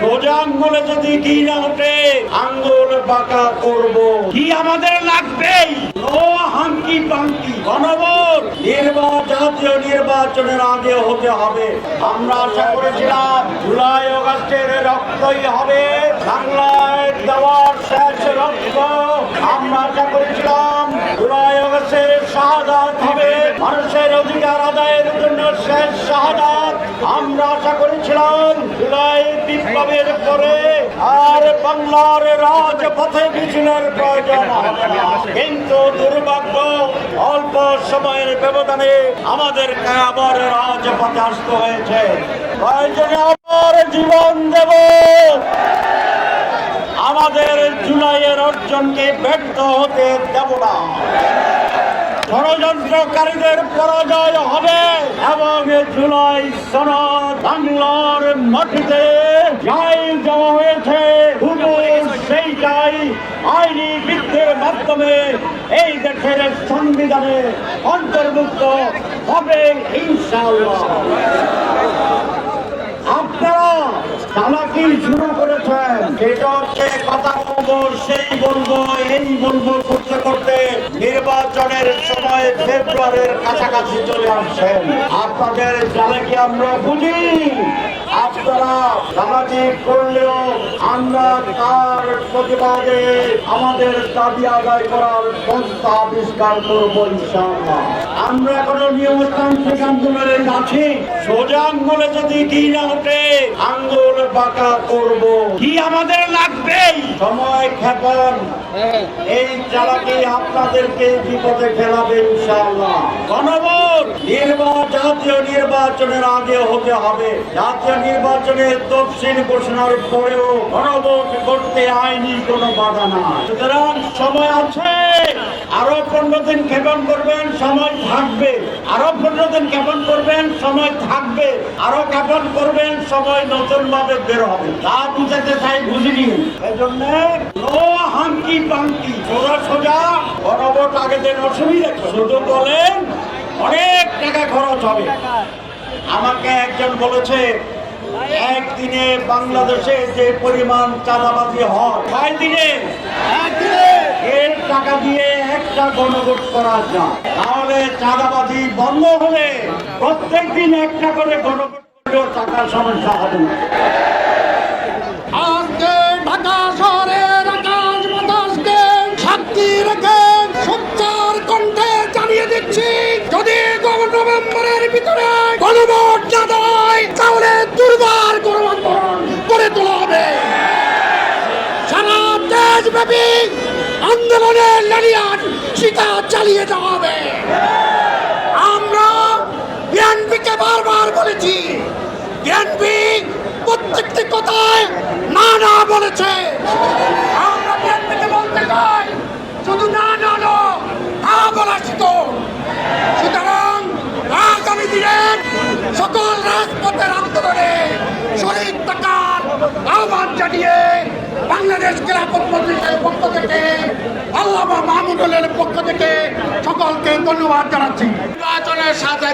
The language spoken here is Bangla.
সোজা আঙ্গুলে যদি কি না ওঠে আঙ্গুল বাঁকা করব। কি আমাদের লাগবেই ও হাঙ্কি পাঙ্কি নির্বাচন জাতীয় নির্বাচনের আগে হতে হবে। আমরা আশা করেছিলাম জুলাই অগাস্টের রক্তই হবে। বাংলায় দেওয়ার শেষ রক্ত। আমরা আশা করেছিলাম মানুষের অধিকার আদায়ের জন্য শেষ শাহাদাত আমরা আশা করেছিলাম জুলাই বিপ্লবের পরে আর বাংলার রাজপথে মিছিলের প্রয়োজন কিন্তু দুর্ভাগ্য, অল্প সময়ের ব্যবধানে আমাদেরকে আবার রাজপথে আসতে হয়েছে। প্রয়োজনে আবার জীবন দেব। আমাদের জুলাইয়ের অর্জনকে ব্যর্থ হতে দেব না। ষড়যন্ত্রকারীদের পরাজয় হবে এবং জুলাই সনদ বাংলার মাটিতে যাই দেওয়া হয়েছে। সেইটাই আইনি বৃদ্ধের মাধ্যমে এই দেশের সংবিধানে অন্তর্ভুক্ত হবে ইনশাআল্লাহ। আপনারা চালাকি শুরু করেছেন। সেটা হচ্ছে কথা সেই এই করতে করতে। নির্বাচনের সময় ফেব্রুয়ারির কাছাকাছি চলে আসছেন। আপনাদের চালাকি আমরা বুঝি আপনারা চালাকি করলেও আমরা তার প্রতিবাদে আমাদের দাবি আদায় করার সংস্থা আবিষ্কার করব আমরা এখনও নিয়মতান্ত্রিক আন্দোলনে আছি। সোজা আঙ্গুলে যদি কি না ওঠে আঙ্গুল বাঁকা করব। কি আমাদের লাগবেই সময় ক্ষেপণ এই চালাকি আপনাদেরকে বিপদে ফেলাবে ইনশাআল্লাহ। গণভোট! নির্বাচন জাতীয় নির্বাচনের আগে হতে হবে। জাতীয় নির্বাচনের তফসিল ঘোষণার পরেও গণভোট করতে আইনি কোনো বাধা নাই। সুতরাং সময় আছে। আরও পনেরো দিন ক্ষেপণ করবেন, সময় থাকবে। আরও পনেরো দিন ক্ষেপণ করবেন, সময় থাকবে। আরও ক্ষেপণ করবেন, সময় নতুন ভাবে বের হবে। তা বুঝাতে চাই বুঝিনি। এই জন্য নো হাঙ্কি পাঙ্কি, সোজা সোজা গণভোট আগে দিন অসুবিধা? শুধু বলেন, অনেক টাকা খরচ হবে। আমাকে একজন বলেছে, একদিনে বাংলাদেশে যে পরিমাণ চাঁদাবাজি হয় কয় দিনে এর টাকা দিয়ে একটা গণভোট করা যায়। তাহলে চাঁদাবাজি বন্ধ হলে প্রত্যেক দিন একটা করে গণভোট করলেও টাকার সমস্যা হবে না। আজকে আকাশ রেখে কণ্ঠে দিচ্ছি, যদি ভিতরে তাহলে করে তোলা হবে। আন্দোলনের লেলিয়ান শিকা চালিয়ে যাওয়া হবে। আমরা বিএনপিকে বারবার বলেছি, বিএনপি প্রত্যেকটি কথায় না না বলেছে। আমরা বিএনপিকে বলতে চাই, শুধু না না না বলা শিখো সুতরাং আগামী দিনে সকল রাজপথের আন্দোলনে শহীদ থাকার আহ্বান জানিয়ে বাংলাদেশ খেলাফত মজলিসের পক্ষ থেকে মাহমুদুলের পক্ষ থেকে সকলকে ধন্যবাদ জানাচ্ছি। নির্বাচনের সাথে